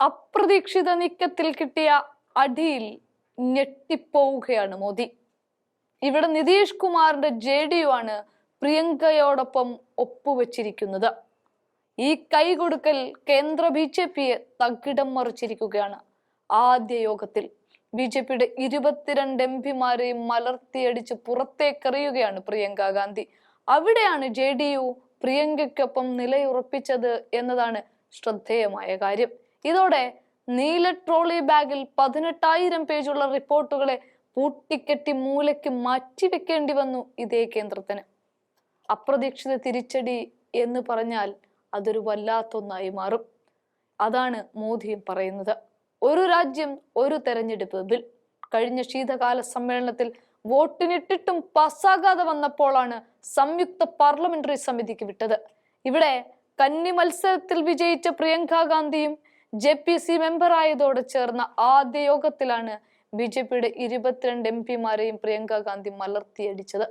അപ്രതീക്ഷിത നീക്കത്തിൽ കിട്ടിയ അടിയിൽ ഞെട്ടിപ്പോവുകയാണ് മോദി. ഇവിടെ നിതീഷ് കുമാറിന്റെ ജെ ഡി യു ആണ് പ്രിയങ്കയോടൊപ്പം ഒപ്പുവെച്ചിരിക്കുന്നത്. ഈ കൈകൊടുക്കൽ കേന്ദ്ര ബി ജെ പിയെ തകിടം മറിച്ചിരിക്കുകയാണ് ആദ്യ യോഗത്തിൽ. ബി ജെ പിയുടെ ഇരുപത്തിരണ്ട് എം പിമാരെയും മലർത്തിയടിച്ച് പുറത്തേക്കെറിയുകയാണ് പ്രിയങ്ക ഗാന്ധി. അവിടെയാണ് ജെ ഡി യു പ്രിയങ്കയ്ക്കൊപ്പം നിലയുറപ്പിച്ചത് എന്നതാണ് ശ്രദ്ധേയമായ കാര്യം. ഇതോടെ നീല ട്രോളി ബാഗിൽ പതിനെട്ടായിരം പേജുള്ള റിപ്പോർട്ടുകളെ പൂട്ടിക്കെട്ടി മൂലയ്ക്ക് മാറ്റിവെക്കേണ്ടി വന്നു ഇതേ കേന്ദ്രത്തിന്. അപ്രതീക്ഷിത തിരിച്ചടി എന്ന് പറഞ്ഞാൽ അതൊരു വല്ലാത്തൊന്നായി മാറും. അതാണ് മോദിയും പറയുന്നത്. ഒരു രാജ്യം ഒരു തെരഞ്ഞെടുപ്പ് ബിൽ. കഴിഞ്ഞ ശീതകാല സമ്മേളനത്തിൽ വോട്ടിനിട്ടിട്ടും പാസ്സാകാതെ വന്നപ്പോഴാണ് സംയുക്ത പാർലമെന്ററി സമിതിക്ക് വിട്ടത്. ഇവിടെ കന്നി മത്സരത്തിൽ വിജയിച്ച പ്രിയങ്ക ഗാന്ധിയും ജെ പി സി മെമ്പറായതോടെ ചേർന്ന ആദ്യ യോഗത്തിലാണ് ബി ജെ പിയുടെ ഇരുപത്തിരണ്ട് എം പിമാരെയും പ്രിയങ്ക ഗാന്ധി മലർത്തിയടിച്ചത്.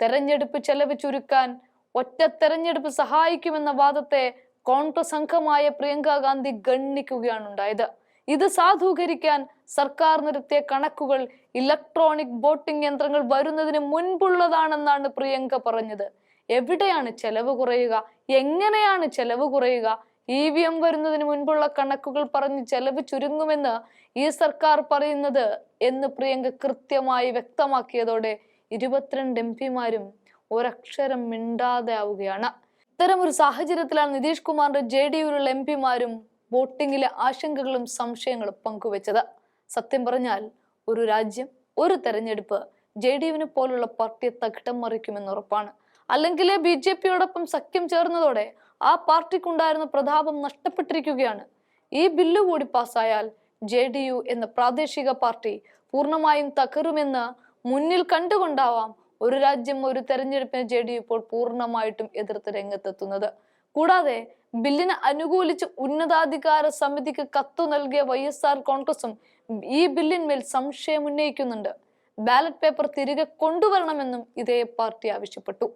തെരഞ്ഞെടുപ്പ് ചെലവ് ചുരുക്കാൻ ഒറ്റ തെരഞ്ഞെടുപ്പ് സഹായിക്കുമെന്ന വാദത്തെ കോൺഗ്രസ് അംഗമായ പ്രിയങ്ക ഗാന്ധി ഗണ്ണിക്കുകയാണ് ഉണ്ടായത് ഇത് സാധൂകരിക്കാൻ സർക്കാർ നിരത്തിയ കണക്കുകൾ ഇലക്ട്രോണിക് വോട്ടിംഗ് യന്ത്രങ്ങൾ വരുന്നതിന് മുൻപുള്ളതാണെന്നാണ് പ്രിയങ്ക പറഞ്ഞത്. എവിടെയാണ് ചെലവ് കുറയുക? എങ്ങനെയാണ് ചെലവ് കുറയുക? ഇ വി എം വരുന്നതിന് മുൻപുള്ള കണക്കുകൾ പറഞ്ഞ് ചെലവ് ചുരുങ്ങുമെന്ന് ഈ സർക്കാർ പറയുന്നത് എന്ന് പ്രിയങ്ക കൃത്യമായി വ്യക്തമാക്കിയതോടെ ഇരുപത്തിരണ്ട് എം പിമാരും ഒരക്ഷരം മിണ്ടാതെ ആവുകയാണ്. ഇത്തരം ഒരു സാഹചര്യത്തിലാണ് നിതീഷ് കുമാറിന്റെ ജെ ഡി യുവിലുള്ള എം പിമാരും വോട്ടിങ്ങിലെ ആശങ്കകളും സംശയങ്ങളും പങ്കുവച്ചത്. സത്യം പറഞ്ഞാൽ ഒരു രാജ്യം ഒരു തെരഞ്ഞെടുപ്പ് ജെ ഡി യുവിനെ പോലുള്ള പാർട്ടിയെ തകിടം മറിക്കുമെന്ന് ഉറപ്പാണ്. അല്ലെങ്കിൽ ബി ജെ പിയോടൊപ്പം സഖ്യം ചേർന്നതോടെ ആ പാർട്ടിക്കുണ്ടായിരുന്ന പ്രതാപം നഷ്ടപ്പെട്ടിരിക്കുകയാണ്. ഈ ബില്ല് കൂടി പാസ്സായാൽ ജെ ഡി യു എന്ന പ്രാദേശിക പാർട്ടി പൂർണമായും തകരുമെന്ന് മുന്നിൽ കണ്ടുകൊണ്ടാവാം ഒരു രാജ്യം ഒരു തെരഞ്ഞെടുപ്പിന് ജെ ഡി യു ഇപ്പോൾ പൂർണമായിട്ടും എതിർത്ത് രംഗത്തെത്തുന്നത്. കൂടാതെ ബില്ലിനെ അനുകൂലിച്ച് ഉന്നതാധികാര സമിതിക്ക് കത്തു നൽകിയ വൈ എസ് ആർ കോൺഗ്രസും ഈ ബില്ലിന്മേൽ സംശയം ഉന്നയിക്കുന്നുണ്ട്. ബാലറ്റ് പേപ്പർ തിരികെ കൊണ്ടുവരണമെന്നും ഇതേ പാർട്ടി ആവശ്യപ്പെട്ടു.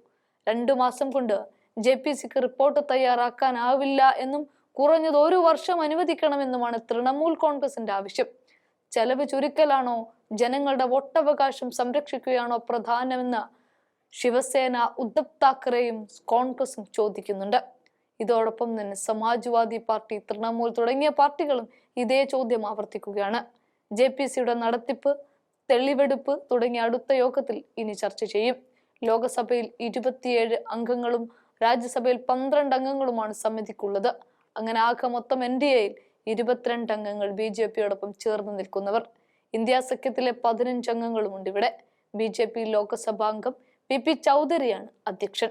രണ്ടു മാസം കൊണ്ട് ജെ പി സിക്ക് റിപ്പോർട്ട് തയ്യാറാക്കാനാവില്ല എന്നും കുറഞ്ഞത് ഒരു വർഷം അനുവദിക്കണമെന്നുമാണ് തൃണമൂൽ കോൺഗ്രസിന്റെ ആവശ്യം. ചെലവ് ചുരുക്കലാണോ? ജനങ്ങളുടെ വോട്ടവകാശം സംരക്ഷിക്കുകയാണോ പ്രധാനമെന്ന് ശിവസേന ഉദ്ധവ് താക്കറെയും കോൺഗ്രസും ചോദിക്കുന്നുണ്ട്. ഇതോടൊപ്പം തന്നെ സമാജ്വാദി പാർട്ടി തൃണമൂൽ തുടങ്ങിയ പാർട്ടികളും ഇതേ ചോദ്യം ആവർത്തിക്കുകയാണ്. ജെ പി സിയുടെ നടത്തിപ്പ് തെളിവെടുപ്പ് തുടങ്ങിയ അടുത്ത യോഗത്തിൽ ഇനി ചർച്ച ചെയ്യും. ലോകസഭയിൽ ഇരുപത്തിയേഴ് അംഗങ്ങളും രാജ്യസഭയിൽ പന്ത്രണ്ട് അംഗങ്ങളുമാണ് സമിതിക്കുള്ളത്. അങ്ങനെ ആകെ മൊത്തം എൻ ഡി എയിൽ ഇരുപത്തിരണ്ട് അംഗങ്ങൾ ബി ജെ പിയോടൊപ്പം ചേർന്ന് നിൽക്കുന്നവർ. ഇന്ത്യ സഖ്യത്തിലെ പതിനഞ്ച് അംഗങ്ങളുമുണ്ട് ഇവിടെ ബി ജെ പി ലോക്സഭാംഗം പി പി ചൗധരിയാണ് അധ്യക്ഷൻ.